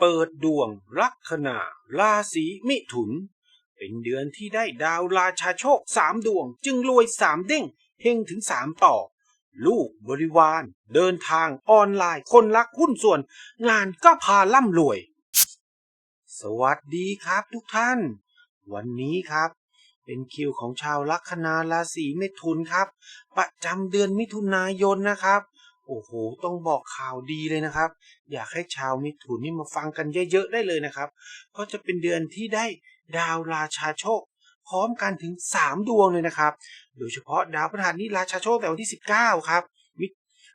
เปิดดวงลัคนาราศีมิถุน เป็นเดือนที่ได้ดาวราชาโชคสามดวง จึงรวยสามเด้งเฮงถึงสามต่อ ลูกบริวาร เดินทางออนไลน์ คนรักหุ้นส่วน งานก็พาล่ำรวย สวัสดีครับทุกท่าน วันนี้ครับ เป็นคิวของชาวลัคนาราศีเมถุนครับ ประจำเดือนมิถุนายนนะครับ โอ้โห ต้องบอกข่าวดีเลยนะครับ อยากให้ชาวมิถุนนี่มาฟังกันเยอะๆได้เลยนะครับ เพราะจะเป็นเดือนที่ได้ดาวราชาโชค พร้อมกันถึง 3 ดวงเลยนะครับ โดยเฉพาะดาวพฤหัสนี่ราชาโชคแต่วันที่ 19 ครับมิ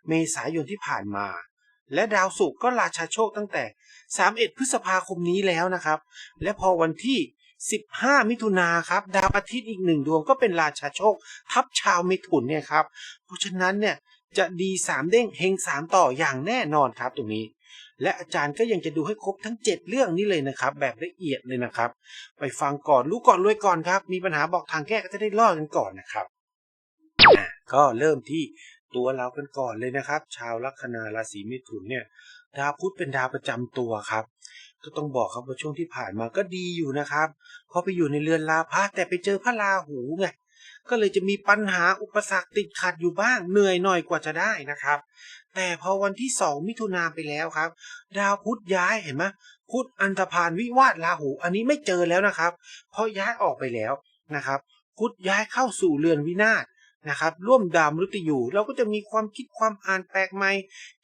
เมษายนที่ผ่านมา และดาวศุกร์ก็ราชาโชคตั้งแต่ 31 พฤษภาคมนี้แล้วนะครับ และพอวันที่ 15 มิถุนาครับ ดาวอาทิตย์อีกหนึ่งดวงก็เป็นราชาโชค ทับชาวมิถุนเนี่ยครับ เพราะฉะนั้นเนี่ย จะดี3เด้งเฮง3ต่ออย่างแน่นอนครับตรงนี้ และอาจารย์ก็ยังจะดูให้ครบทั้ง 7 เรื่องนี้เลยนะครับ แบบละเอียดเลยนะครับ ไปฟังก่อนรู้ก่อนรวยก่อนครับ มีปัญหาบอกทางแก้ก็จะได้รอดกันก่อนนะครับก็เริ่มที่ตัวเรากันก่อนเลยนะครับ ชาวลัคนาราศีมิถุนเนี่ยดาวพุธเป็นดาวประจำตัวครับ ก็ต้องบอกครับว่าช่วงที่ผ่านมาก็ดีอยู่นะครับพอไปอยู่ในเรือนลาพะแต่ไปเจอพระราหูไง ก็เลยจะมีปัญหาอุปสรรคติดขัดอยู่บ้างเหนื่อยหน่อยกว่าจะได้นะครับ แต่พอวันที่สองมิถุนาไปแล้วครับ ดาวพุธย้ายเห็นไหมพุธอันธพาลวิวาทราหู อันนี้ไม่เจอแล้วนะครับ เพราะย้ายออกไปแล้วนะครับ พุธย้ายเข้าสู่เรือนวินาศนะครับ ร่วมดาวมฤตยูเราก็จะมีความคิดความอ่านแปลกใหม่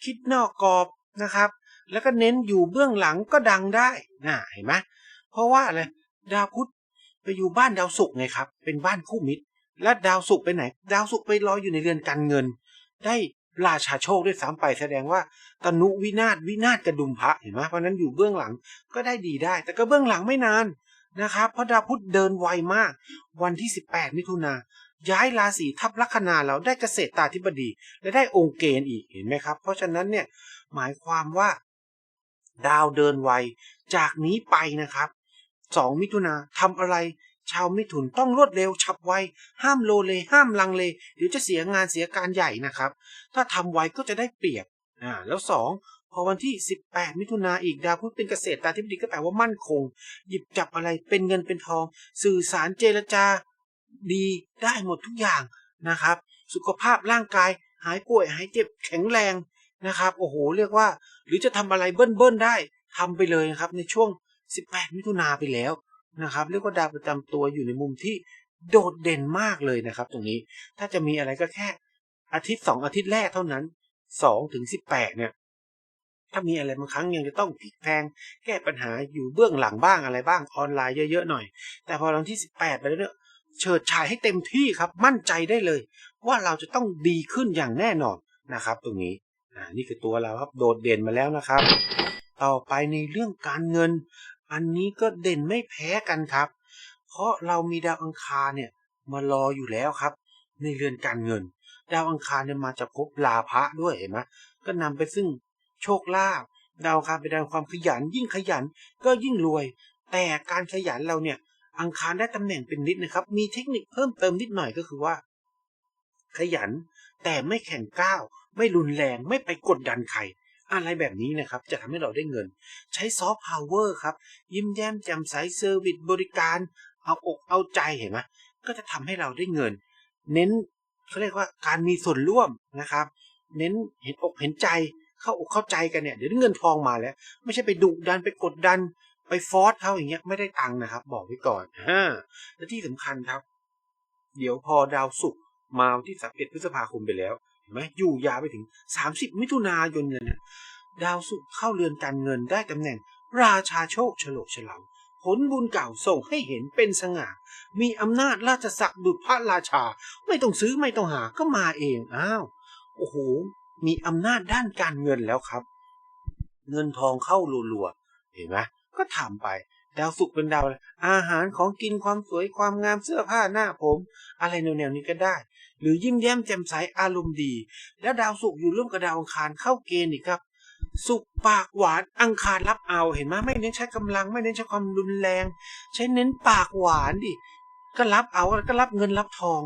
คิดนอกกรอบนะครับ แล้วก็เน้นอยู่เบื้องหลังก็ดังได้นะเห็นไหมเพราะว่าอะไรดาวพุธไปอยู่บ้านดาวศุกร์ไงครับ เป็นบ้านคู่มิตร และดาวศุกร์ไปไหน ดาวศุกร์ไปลอยอยู่ในเรือนการเงิน ได้ราชาโชคด้วยซ้ำไปแสดงว่าตนุวินาศวินาศกระดุมพระเห็นไหมเพราะนั้นอยู่เบื้องหลังก็ได้ดีได้ แต่ก็เบื้องหลังไม่นานนะครับเพราะดาวพุธเดินไวมาก วันที่ 18 มิถุนาย้ายราศีทับลัคนาเราได้เกษตรตาธิบดี และได้องค์เกณฑ์อีกเห็นไหมครับ เพราะฉะนั้นเนี่ยหมายความว่า ดาวเดินไวจากนี้ไปนะครับ 2 มิถุนาทำอะไร ชาวมิถุนต้องรวดเร็วฉับไว ห้ามโลเลห้ามลังเลเดี๋ยวจะเสียงานเสียการใหญ่นะครับ ถ้าทำไวก็จะได้เปรียบอ่าแล้ว 2 พอวันที่ 18 มิถุนาอีกดาวพุธเป็นเกษตรตาธิบดีก็แปลว่ามั่นคง หยิบจับอะไรเป็นเงินเป็นทอง สื่อสารเจรจาดีได้หมดทุกอย่างนะครับ สุขภาพร่างกายหายป่วยหายเจ็บแข็งแรงนะครับ โอ้โห เรียกว่า หรือจะทำอะไรเบิ้ลๆได้ทำไปเลยนะครับ ในช่วง 18 มิถุนาไปแล้ว นะครับเรียกว่าดาวประจำตัวอยู่ในมุมที่โดดเด่นมากเลยนะครับ ตรงนี้ถ้าจะมีอะไรก็แค่อาทิตย์สองอาทิตย์แรกเท่านั้น2ถึง18 เนี่ย ถ้ามีอะไรบางครั้งยังจะต้องพลิกแพงแก้ปัญหาอยู่เบื้องหลังบ้างอะไรบ้างออนไลน์เยอะๆหน่อย แต่พอวันที่ 18 ไปแล้วเนี่ยเฉิดฉายให้เต็มที่ครับมั่นใจได้เลย ว่าเราจะต้องดีขึ้นอย่างแน่นอนนะครับ ตรงนี้นี่คือตัวเราครับโดดเด่นมาแล้วนะครับ ต่อไปในเรื่องการเงิน อันนี้ก็เด่นไม่แพ้กันครับ เพราะเรามีดาวอังคารเนี่ยมารออยู่แล้วครับ ในเรือนการเงิน ดาวอังคารเนี่ยมาจากภพลาภะด้วยเห็นไหมก็นำไปซึ่งโชคลาภดาวอังคารเป็นดาวความขยัน ยิ่งขยันก็ยิ่งรวย แต่การขยันเราเนี่ย อังคารได้ตำแหน่งเป็นนิดนะครับ มีเทคนิคเพิ่มเติมนิดหน่อยก็คือว่า ขยันแต่ไม่แข่งก้าว ไม่รุนแรงไม่ไปกดดันใคร อะไรแบบนี้นะครับ จะทำให้เราได้เงิน ใช้ซอฟต์พาวเวอร์ครับ ยิ้มแย้มแจ่มใสเซอร์วิสบริการ เอาอกเอาใจเห็นไหมก็จะทำให้เราได้เงิน เน้นเขาเรียกว่าการมีส่วนร่วมนะครับ เน้นเห็นอกเห็นใจเข้าอกเข้าใจกันเนี่ยเดี๋ยวเงินทองมาแล้ว ไม่ใช่ไปดุดันไปกดดัน ไปฟอร์สเขาอย่างเงี้ยไม่ได้ตังค์นะครับ บอกไว้ก่อนอ่าและที่สำคัญครับ เดี๋ยวพอดาวศุกร์มาวันที่31พฤษภาคมไปแล้ว ไหมอยู่ยาวไปถึง 30 มิถุนายนเนี่ยดาวศุกร์เข้าเรือนการเงินได้ตำแหน่ง ราชาโชคฉลกฉลาผลบุญเก่าส่งให้เห็นเป็นสง่า มีอำนาจราชศักดิ์ดุจพระราชา ไม่ต้องซื้อไม่ต้องหาก็มาเอง อ้าว โอ้โห มีอำนาจด้านการเงินแล้วครับ เงินทองเข้ารัวๆ เห็นไหมก็ทำไป ดาวศุกเป็นดาวอะไรอาหารของกินความสวยความงามเสื้อผ้าหน้าผม อะไรแนวๆนี้ก็ได้ หรือยิ้มแย้มแจ่มใสอารมณ์ดี แล้วดาวศุกร์อยู่ร่วมกับดาวอังคารเข้าเกณฑ์อีกครับ สุขปากหวานอังคารรับเอาเห็นไหมไม่เน้นใช้กำลังไม่เน้นใช้ความรุนแรง ใช้เน้นปากหวานดิก็รับเอาแล้วก็รับเงินรับทอง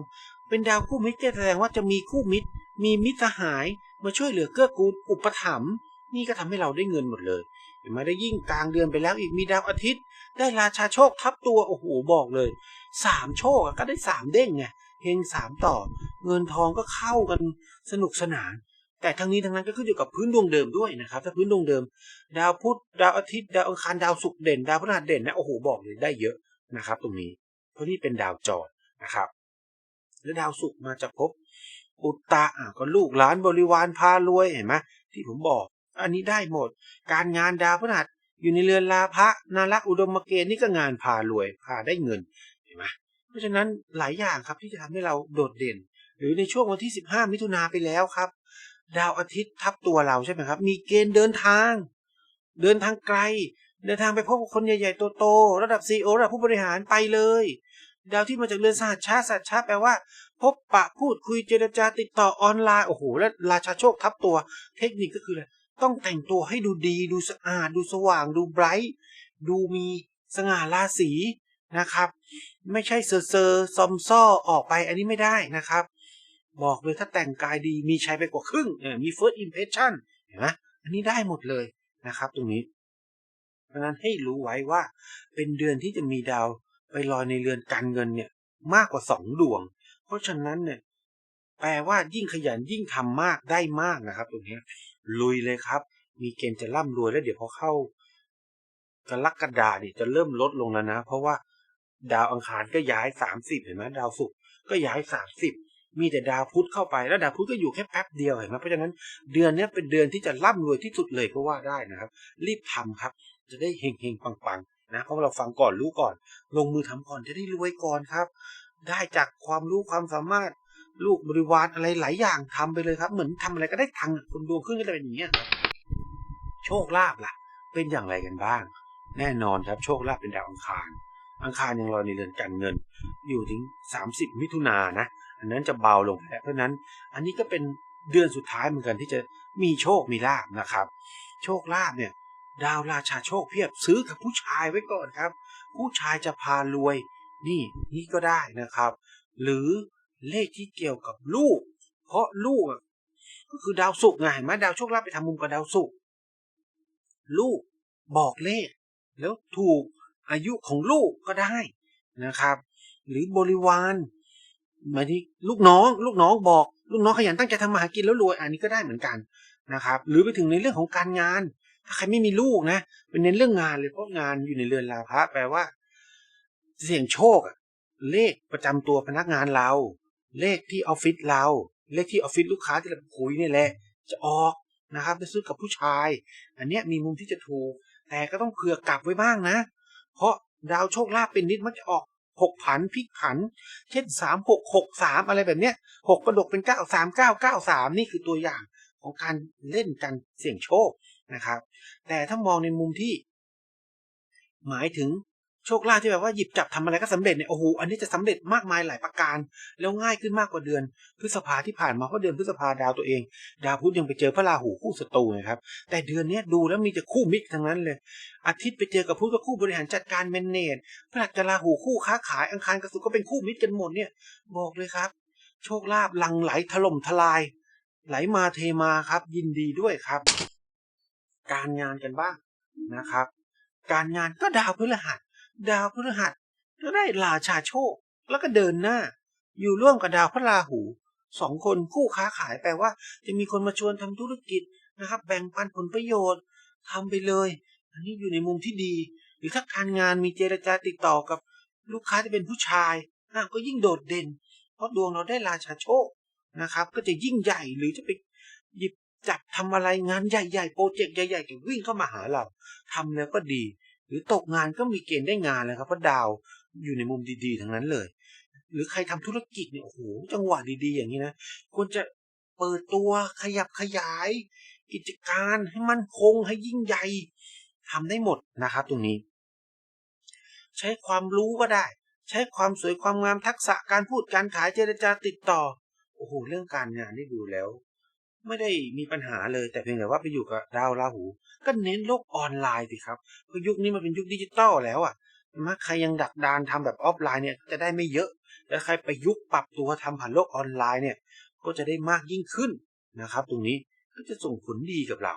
เป็นดาวคู่มิตรแสดงว่าจะมีคู่มิตร มีมิตรสหายมาช่วยเหลือเกื้อกูลอุปถัมภ์นี่ก็ทำให้เราได้เงินหมดเลยเห็นไหมได้ยิ่งกลางเดือนไปแล้วอีกมีดาวอาทิตย์ ได้ราชาโชคทับตัวโอ้โหบอกเลยสามโชคก็ได้สามเด้งไง เฮงสามต่อ เงินทองก็เข้ากันสนุกสนาน แต่ทั้งนี้ทั้งนั้นก็ขึ้นอยู่กับพื้นดวงเดิมด้วยนะครับ ถ้าพื้นดวงเดิม ดาวพุธดาวอาทิตย์ดาวอังคารดาวศุกร์เด่น ดาวพฤหัสเด่นนะโอ้โหบอกเลยได้เยอะนะครับ ตรงนี้ เพราะนี่เป็นดาวจรนะครับ แล้วดาวศุกร์มาจากภพอุตตะอะก็ลูกหลานบริวารพารวยเห็นไหมที่ผมบอก อันนี้ได้หมด การงานดาวพฤหัสอยู่ในเรือนลาภะนาระอุดมเกณฑ์นี่ก็งานพารวยพาได้เงินเห็นไหม ราะฉะนั้นหลายอย่างครับที่จะทำให้เราโดดเด่น หรือในช่วงวันที่ 15 มิถุนาไปแล้วครับ ดาวอาทิตย์ทับตัวเราใช่ไหมครับ มีเกณฑ์เดินทาง เดินทางไกล เดินทางไปพบคนใหญ่ๆโตๆระดับซีอระดับผู้บริหารไปเลย ดาวที่มาจากเรือนสหัสชาติสัตชาแปลว่า พบปะพูดคุยเจรจาติดต่อออนไลน์โอ้โหแล้วราชาโชคทับตัว เทคนิคก็คืออะไรต้องแต่งตัวให้ดูดี ดูสะอาด ดูสว่าง ดูไบรท์ดูมีสง่าราศี นะครับ ไม่ใช่เซอร์เซอร์ซอมซ่อออกไปอันนี้ไม่ได้นะครับ บอกเลยถ้าแต่งกายดีมีชัยไปกว่าครึ่งเออมี first impression เห็นไหมอันนี้ได้หมดเลยนะครับ ตรงนี้เพราะนั้นให้รู้ไว้ว่าเป็นเดือนที่จะมีดาวไปลอยในเรือนการเงินเนี่ยมากกว่าสองดวง เพราะฉะนั้นเนี่ยแปลว่ายิ่งขยันยิ่งทำมากได้มากนะครับ ตรงนี้ลุยเลยครับ มีเกณฑ์จะร่ำรวยแล้วเดี๋ยวพอเข้ากรกฎาเนี่ยจะเริ่มลดลงแล้วนะ เพราะว่า ดาวอังคารก็ย้ายสามสิบเห็นไหมดาวศุกร์ก็ย้ายสามสิบมีแต่ดาวพุธเข้าไปแล้วดาวพุธก็อยู่แค่แป๊บเดียวเห็นไหมเพราะฉะนั้นเดือนนี้เป็นเดือนที่จะร่ำรวยที่สุดเลยก็ว่าได้นะครับ รีบทำครับ จะได้เฮงเฮงปังปังๆนะเพราะเราฟังก่อนรู้ก่อน ลงมือทำก่อนจะได้รวยก่อนครับ ได้จากความรู้ความสามารถลูกบริวารอะไรหลายอย่างทำไปเลยครับ เหมือนทำอะไรก็ได้ทังคนดวงขึ้นก็จะเป็นอย่างนี้ครับโชคลาภล่ะ เป็นอย่างไรกันบ้าง แน่นอนครับ โชคลาภเป็นดาวอังคาร อังคารยังลอยในเรือนการเงิน อยู่ถึง 30 มิถุนานะ อันนั้นจะเบาลงแล้วเพราะนั้นอันนี้ก็เป็นเดือนสุดท้ายเหมือนกันที่จะมีโชคมีลาบนะครับ โชคลาภเนี่ย ดาวราชาโชคเพียบซื้อกับผู้ชายไว้ก่อนครับ ผู้ชายจะพารวย นี่นี่ก็ได้นะครับ หรือเลขที่เกี่ยวกับลูก เพราะลูกอะก็คือดาวศุกร์ไงเห็นไหมดาวโชคลาภไปทำมุมกับดาวศุกร์ลูกบอกเลข แล้วถูก อายุของลูกก็ได้นะครับ หรือบริวารหมายถึงลูกน้อง ลูกน้องบอก ลูกน้องขยันตั้งใจทำมาหากินแล้วรวยอันนี้ก็ได้เหมือนกันนะครับ หรือไปถึงในเรื่องของการงาน ถ้าใครไม่มีลูกนะเป็นเน้นเรื่องงานเลยเพราะงานอยู่ในเรือนลาภะแปลว่า เสี่ยงโชคเลขประจำตัวพนักงานเรา เลขที่ออฟฟิศเรา เลขที่ออฟฟิศลูกค้าที่เราคุยนี่แหละ จะออกนะครับไปซื้อกับผู้ชาย อันเนี้ยมีมุมที่จะถูก แต่ก็ต้องเผื่อกลับไว้บ้างนะ เพราะดาวโชคลาภเป็นนิดมักจะออกหกผันพลิกผัน เช่นสามหกหกสามอะไรแบบเนี้ยหกกระดกเป็นเก้าสามเก้าเก้าสามนี่คือตัวอย่างของการเล่นการเสี่ยงโชคนะครับ แต่ถ้ามองในมุมที่ หมายถึง โชคลาภที่แบบว่าหยิบจับทำอะไรก็สำเร็จเนี่ยโอ้โหอันนี้จะสำเร็จมากมายหลายประการ แล้วง่ายขึ้นมากกว่าเดือนพฤษภาที่ผ่านมาเพราะเดือนพฤษภาดาวตัวเอง ดาวพุธยังไปเจอพระราหูคู่ศัตรูนะครับแต่เดือนนี้ดูแล้วมีแต่คู่มิตรทั้งนั้นเลย อาทิตย์ไปเจอกับพุธก็คู่บริหารจัดการแมนเนจพฤหัสกับราหูคู่ค้าขายอังคารกับศุกร์ก็เป็นคู่มิตรกันหมดเนี่ย บอกเลยครับ โชคลาภหลังไหลถล่มทลาย ไหลมาเทมาครับ ยินดีด้วยครับ การงานกันบ้างนะครับ การงานก็ดาวพฤหัส ดาวพฤหัสก็ได้ราชาโชค แล้วก็เดินหน้า อยู่ร่วมกับดาวพระราหูสองคนคู่ค้าขายแปลว่า จะมีคนมาชวนทำธุรกิจนะครับ แบ่งปันผลประโยชน์ทำไปเลย อันนี้อยู่ในมุมที่ดี หรือถ้าการงานมีเจรจาติดต่อกับลูกค้าที่เป็นผู้ชายอะก็ยิ่งโดดเด่น เพราะดวงเราได้ราชาโชคนะครับ ก็จะยิ่งใหญ่หรือจะไปหยิบจับทำอะไรงานใหญ่ๆโปรเจกต์ใหญ่ๆก็วิ่งเข้ามาหาเราทำแล้วก็ดี หรือตกงานก็มีเกณฑ์ได้งานเลยครับเพราะดาวอยู่ในมุมดีๆทั้งนั้นเลย หรือใครทำธุรกิจเนี่ยโอ้โหจังหวะดีๆ อย่างนี้นะควรจะเปิดตัวขยับขยาย กิจการให้มั่นคงให้ยิ่งใหญ่ทำได้หมดนะครับ ตรงนี้ ใช้ความรู้ก็ได้ ใช้ความสวยความงามทักษะการพูดการขายเจรจาติดต่อโอ้โหเรื่องการงานได้ดูแล้ว ไม่ได้มีปัญหาเลย แต่เพียงแต่ว่าไปอยู่กับดาวราหู ก็เน้นโลกออนไลน์สิครับเพราะยุคนี้มันเป็นยุคดิจิตอลแล้วอะมาใครยังดักดานทำแบบออฟไลน์เนี่ยจะได้ไม่เยอะแต่ใครไปยุคปรับตัวทำผ่านโลกออนไลน์เนี่ย ก็จะได้มากยิ่งขึ้นนะครับ ตรงนี้ก็จะส่งผลดีกับเรา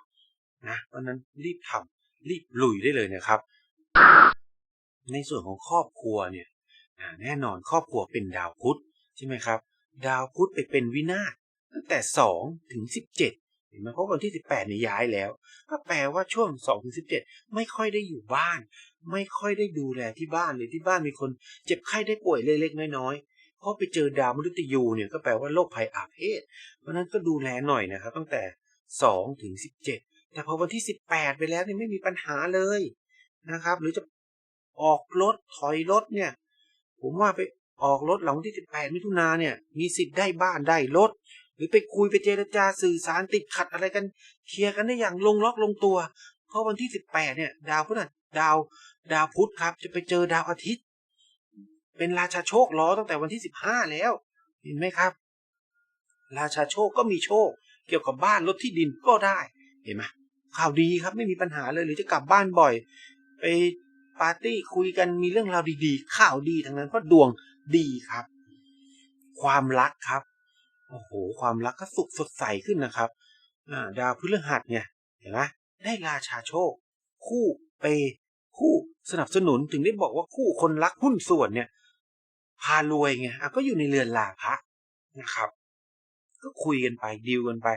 นะเพราะนั้นรีบทรีบลุยได้เลยนะครับ ในส่วนของครอบครัวเนี่ยแน่นอนครอบครัวเป็นดาวพุธใช่ไหมครับ ดาวพุธไปเป็นวินาศ ตั้งแต่สองถึงสิบเจ็ดเห็นไหมเพราะวันที่สิบแปดเนี่ยย้ายแล้ว ก็แปลว่าช่วงสองถึงสิบเจ็ดไม่ค่อยได้อยู่บ้าน ไม่ค่อยได้ดูแลที่บ้านหรือที่บ้านมีคน เจ็บไข้ได้ป่วยเล็กๆน้อยๆเพราะไปเจอดาวมฤตยูเนี่ยก็แปลว่าโรคภัยอาเพศ เพราะนั้นก็ดูแลหน่อยนะครับ ตั้งแต่สองถึงสิบเจ็ดแต่พอวันที่สิบแปดไปแล้วเนี่ยไม่มีปัญหาเลยนะครับ หรือจะออกรถถอยรถเนี่ย ผมว่าไปออกรถหลังที่สิบแปดมิถุนาเนี่ย มีสิทธิ์ได้บ้านได้รถ หรือไปคุยไปเจรจาสื่อสารติดขัดอะไรกัน เคลียร์กันได้อย่างลงล็อกลงตัว เพราะวันที่สิบแปดเนี่ย ดาวพุธน่ะดาว ดาวพุธครับ จะไปเจอดาวอาทิตย์ เป็นราชาโชคล้อตั้งแต่วันที่สิบห้าแล้ว เห็นไหมครับ ราชาโชคก็มีโชค เกี่ยวกับบ้านรถที่ดินก็ได้เห็นไหมข่าวดีครับไม่มีปัญหาเลยหรือจะกลับบ้านบ่อย ไปปาร์ตี้คุยกันมีเรื่องราวดีๆ ข่าวดีทั้งนั้นเพราะดวงดีครับ ความรักครับ โอ้โห ความรักก็สุขสดใสขึ้นนะครับ อ่า ดาวพฤหัสเนี่ย เห็นไหมได้ราชาโชค คู่เป คู่สนับสนุนถึงได้บอกว่าคู่คนรักหุ้นส่วนเนี่ย พารวยไงก็อยู่ในเรือนลาภะนะครับ ก็คุยกันไปดีลกันไป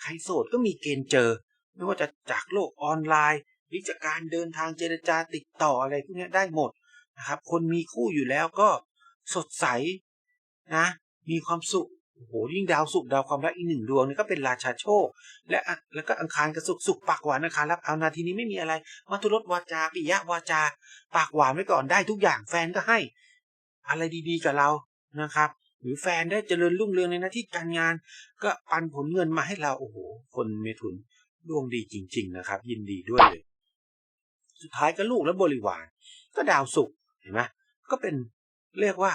ใครโสดก็มีเกณฑ์เจอ ไม่ว่าจะจากโลกออนไลน์หรือจากการเดินทางเจรจาติดต่ออะไรพวกนี้ได้หมดนะครับ คนมีคู่อยู่แล้วก็สดใสนะ มีความสุข โอ้โหยิ่งดาวสุขดาวความรักอีกหนึ่งดวงนี่ก็เป็นราชาโชค และอะแล้วก็อังคารกับสุขสุขปากหวานอังคารรับเอานาทีนี้ไม่มีอะไรมัทุรสวาจาปิยะวาจา ปากหวานไว้ก่อนได้ทุกอย่างแฟนก็ให้ อะไรดีๆกับเรานะครับ หรือแฟนได้เจริญรุ่งเรืองในหน้าที่การงาน ก็ปันผลเงินมาให้เราโอ้โหคนเมถุนดวงดีจริง ๆ นะครับ ยินดีด้วยเลยสุดท้ายก็ลูกและบริวาร ก็ดาวสุขเห็นไหมก็เป็นเรียกว่า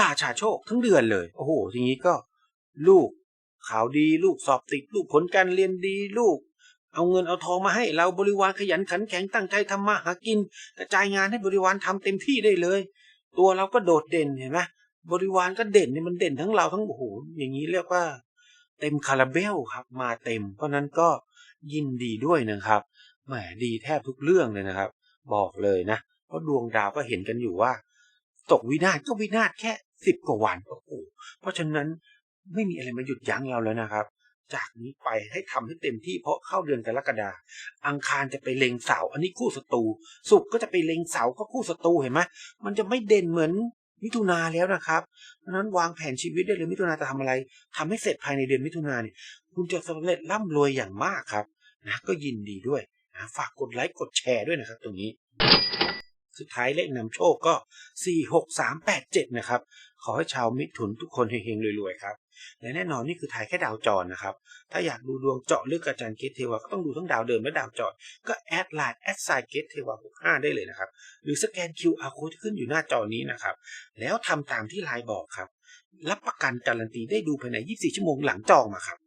ราชาโชคทั้งเดือนเลย โอ้โหทีนี้ก็ ลูกข่าวดีลูกสอบติดลูกผลการเรียนดีลูก เอาเงินเอาทองมาให้เราบริวารขยันขันแข็งตั้งใจทำมาหากิน กระจายงานให้บริวารทำเต็มที่ได้เลย ตัวเราก็โดดเด่นเห็นไหมบริวารก็เด่นเนี่ยมันเด่นทั้งเราทั้งโอ้โหอย่างนี้เรียกว่า เต็มคาราเบลครับมาเต็ม เพราะนั้นก็ยินดีด้วยนะครับแหมดีแทบทุกเรื่องเลยนะครับ บอกเลยนะ เพราะดวงดาวก็เห็นกันอยู่ว่า ตกวินาศก็วินาศแค่สิบกว่าวันโอ้โหเพราะฉะนั้น ไม่มีอะไรมาหยุดยั้งเราแล้วนะครับ จากนี้ไปให้ทำให้เต็มที่เพราะเข้าเดือนกรกฎาอังคารจะไปเล็งเสาอันนี้คู่ศัตรูศุกร์ก็จะไปเล็งเสาก็คู่ศัตรูเห็นไหมมันจะไม่เด่นเหมือนมิถุนาแล้วนะครับเพราะนั้นวางแผนชีวิตได้เลยมิถุนาจะทำอะไรทำให้เสร็จภายในเดือนมิถุนาเนี่ย คุณจะสำเร็จร่ำรวยอย่างมากครับนะก็ยินดีด้วยนะฝากกดไลค์กดแชร์ด้วยนะครับ ตรงนี้ สุดท้ายเลขนำโชคก็ 4 6 3 8 7 นะครับ ขอให้ชาวมิถุนทุกคนเฮงๆรวยๆครับ และแน่นอนนี่คือถ่ายแค่ดาวจรนะครับ ถ้าอยากดูดวงเจาะลึกกับอาจารย์เกตเทวาก็ต้องดูทั้งดาวเดิมและดาวจร ก็แอดไลน์แอดไซเกตเทวา65ได้เลยนะครับ หรือสแกน QR code ที่ขึ้นอยู่หน้าจอนี้นะครับ แล้วทำตามที่ไลน์บอกครับ รับประกันการันตีได้ดูภายใน 24 ชั่วโมงหลังจองมาครับ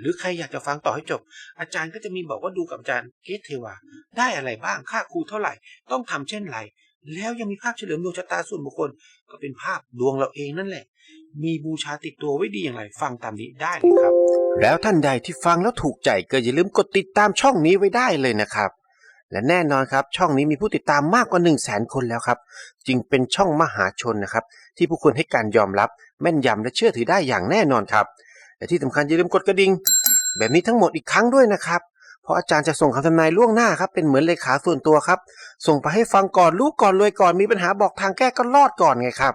หรือใครอยากจะฟังต่อให้จบ อาจารย์ก็จะมีบอกว่าดูกับอาจารย์เกตเทวา ได้อะไรบ้างค่าครูเท่าไหร่ ต้องทำเช่นไรแล้วยังมีภาพเฉลิมดวงชะตาส่วนบุคคล ก็เป็นภาพดวงเราเองนั่นแหละ มีบูชาติดตัวไว้ดีอย่างไรฟังตามนี้ได้เลยครับ แล้วท่านใดที่ฟังแล้วถูกใจก็อย่าลืมกดติดตามช่องนี้ไว้ได้เลยนะครับ และแน่นอนครับช่องนี้มีผู้ติดตามมากกว่า 1 0 0 0 0แสนคนแล้วครับ จึงเป็นช่องมหาชนนะครับ ที่ผู้คนให้การยอมรับ แม่นยำและเชื่อถือได้อย่างแน่นอนครับ และที่สำคัญอย่าลืมกดกระดิ่งแบบนี้ทั้งหมดอีกครั้งด้วยนะครับ เพราะอาจารย์จะส่งคำทำนายล่วงหน้าครับ เป็นเหมือนเลขาส่วนตัวครับ ส่งไปให้ฟังก่อนรู้ก่อนรวยก่อนมีปัญหาบอกทางแก้ก็รอดก่อนไงครับ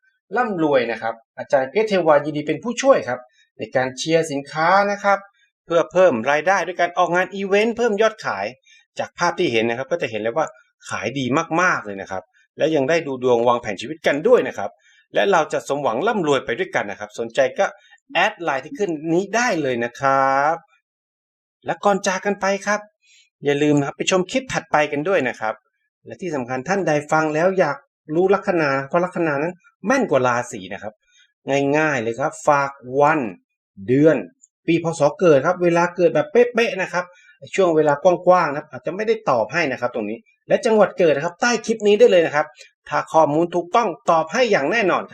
ร่ำรวยนะครับ อาจารย์เกรเทวายินดีเป็นผู้ช่วยครับ ในการเชียร์สินค้านะครับ เพื่อเพิ่มรายได้ด้วยการออกงานอีเวนต์เพิ่มยอดขาย จากภาพที่เห็นนะครับ ก็จะเห็นเลยว่าขายดีมากๆเลยนะครับ และยังได้ดูดวงวางแผนชีวิตกันด้วยนะครับ และเราจะสมหวังร่ำรวยไปด้วยกันนะครับ สนใจก็แอดไลน์ที่ขึ้นนี้ได้เลยนะครับ และก่อนจากกันไปครับ อย่าลืมนะครับไปชมคลิปถัดไปกันด้วยนะครับ และที่สำคัญท่านใดฟังแล้วอยาก รู้ลัคนาเพราะลัคนานั้นแม่นกว่าราศีนะครับ ง่ายๆเลยครับ ฝากวันเดือน ปีพศเกิดครับ เวลาเกิดแบบเป๊ะๆนะครับ ช่วงเวลากว้างๆนะครับอาจจะไม่ได้ตอบให้นะครับ ตรงนี้และจังหวัดเกิดนะครับ ใต้คลิปนี้ได้เลยนะครับ ถ้าข้อมูลถูกต้องตอบให้อย่างแน่นอนครับ